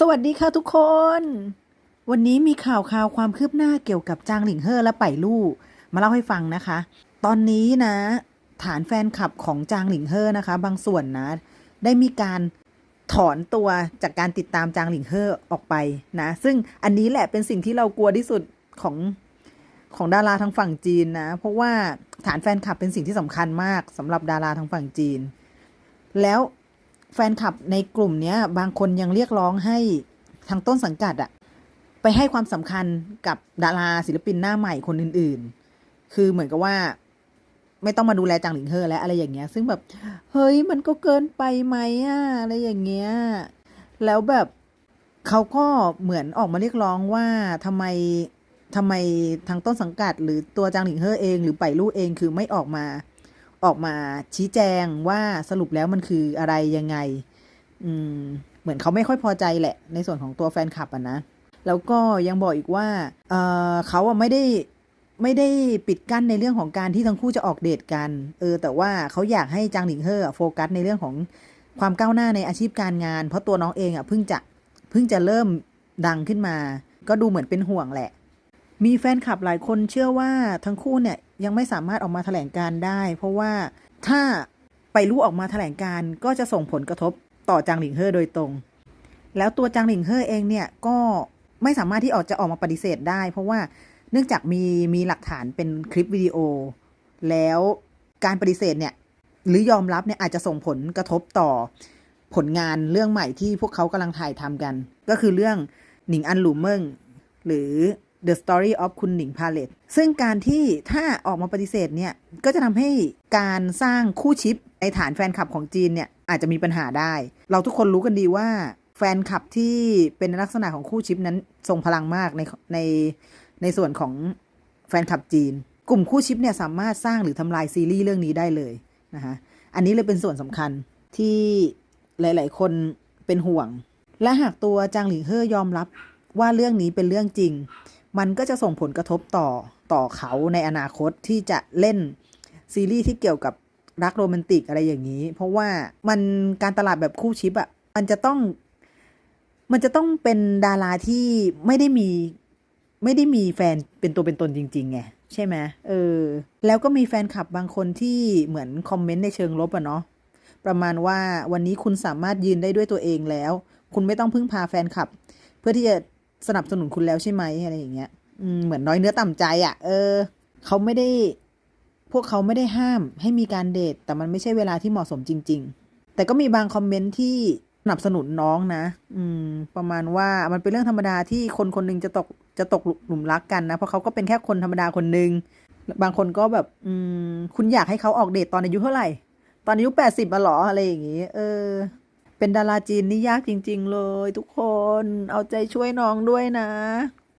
สวัสดีค่ะทุกคน วันนี้มีข่าวข่าวความคืบหน้าเกี่ยวกับจางหลิงเฮอและไปลู่มาเล่าให้ฟังนะคะ ตอนนี้นะ ฐานแฟนคลับของจางหลิงเฮอนะคะ บางส่วนนะ ได้มีการถอนตัวจากการติดตามจางหลิงเฮอออกไปนะ ซึ่งอันนี้แหละเป็นสิ่งที่เรากลัวที่สุดของของดาราทางฝั่งจีนนะ เพราะว่าฐานแฟนคลับเป็นสิ่งที่สำคัญมากสำหรับดาราทางฝั่งจีน แล้ว แฟนคลับในกลุ่มเนี้ยบางคนยังเรียกร้องให้ทางต้นสังกัดอะไปให้ความสำคัญกับดาราศิลปินหน้าใหม่คนอื่น ๆ คือเหมือนกับว่า ไม่ต้องมาดูแลจางหลิงเฮอแล้วอะไรอย่างเงี้ย ซึ่งแบบเฮ้ยมันก็เกินไปไหมอะอะไรอย่างเงี้ยแล้วแบบเขาก็เหมือนออกมาเรียกร้องว่าทำไมทำไมทางต้นสังกัด หรือตัวจางหลิงเฮอเอง หรือไปลู่เองคือไม่ออกมา ออกมาชี้แจงว่าสรุปแล้วมันคืออะไรยังไง อืม เหมือนเขาไม่ค่อยพอใจแหละ ในส่วนของตัวแฟนคลับอะนะ แล้วก็ยังบอกอีกว่าเออเขาอะไม่ได้ไม่ได้ปิดกั้นในเรื่องของการที่ทั้งคู่จะออกเดทกัน เออ แต่ว่าเขาอยากให้จางหลิงเฮออโฟกัสในเรื่องของความก้าวหน้าในอาชีพการงาน เพราะตัวน้องเองอะเพิ่งจะเพิ่งจะเริ่มดังขึ้นมา ก็ดูเหมือนเป็นห่วงแหละ มีแฟนคลับหลายคนเชื่อว่าทั้งคู่เนี่ยยังไม่สามารถออกมาแถลงการได้ เพราะว่าถ้าไปรู้ออกมาแถลงการก็จะส่งผลกระทบต่อจางหลิงเฮอโดยตรง แล้วตัวจางหลิงเฮอเองเนี่ยก็ไม่สามารถที่ออกจะออกมาปฏิเสธได้ เพราะว่าเนื่องจากมีมีหลักฐานเป็นคลิปวิดีโอ แล้วการปฏิเสธเนี่ยหรือยอมรับเนี่ยอาจจะส่งผลกระทบต่อผลงานเรื่องใหม่ที่พวกเขากำลังถ่ายทำกัน ก็คือเรื่องหนิงอันหลูเมิงหรือ The Story of คุณหนิงพาเลตซึ่งการที่ถ้าออกมาปฏิเสธเนี่ย ก็จะทำให้การสร้างคู่ชิปในฐานแฟนคลับของจีนเนี่ย อาจจะมีปัญหาได้ เราทุกคนรู้กันดีว่าแฟนคลับที่เป็นลักษณะของคู่ชิปนั้นทรงพลังมากในในในส่วนของแฟนคลับจีน กลุ่มคู่ชิปเนี่ยสามารถสร้างหรือทำลายซีรีส์เรื่องนี้ได้เลยนะคะอันนี้เลยเป็นส่วนสำคัญที่หลาย ๆ คนเป็นห่วง และหากตัวจางหลิงเฮอยอมรับว่าเรื่องนี้เป็นเรื่องจริง มันก็จะส่งผลกระทบต่อต่อเขาในอนาคตที่จะเล่นซีรีส์ที่เกี่ยวกับรักโรแมนติกอะไรอย่างนี้ เพราะว่ามันการตลาดแบบคู่ชิปอะ่ะมันจะต้อง มันจะต้องเป็นดาราที่ไม่ได้มี ไม่ได้มีแฟนเป็นตัวเป็นตนจริงๆไงใช่ไหมเออ แล้วก็มีแฟนคลับบางคนที่เหมือนคอมเมนต์ในเชิงลบอะเนาะประมาณว่าวันนี้คุณสามารถยืนได้ด้วยตัวเองแล้ว คุณไม่ต้องพึ่งพาแฟนคลับ เพื่อที่จะ สนับสนุนคุณแล้วใช่ไหมอะไรอย่างเงี้ยเหมือนน้อยเนื้อต่ำใจอะ่ะ เออ เขาไม่ได้ พวกเขาไม่ได้ห้ามให้มีการเดท แต่มันไม่ใช่เวลาที่เหมาะสมจริง ๆ แต่ก็มีบางคอมเมนต์ที่สนับสนุนน้องนะ อืม ประมาณว่ามันเป็นเรื่องธรรมดาที่คนคนหนึงจะตกจะตกหลุมรักกันนะ เพราะเขาก็เป็นแค่คนธรรมดาคนหนึ่งบางคนก็แบบ อืม คุณอยากให้เขาออกเดทตอนอายุเท่าไหร่ ตอนอายุแปดสิบอะเหรออะไรอย่างงี้ เออ เป็นดาราจีนนี่ยากจริง ๆ เลย ทุกคนเอาใจช่วยน้องด้วยนะ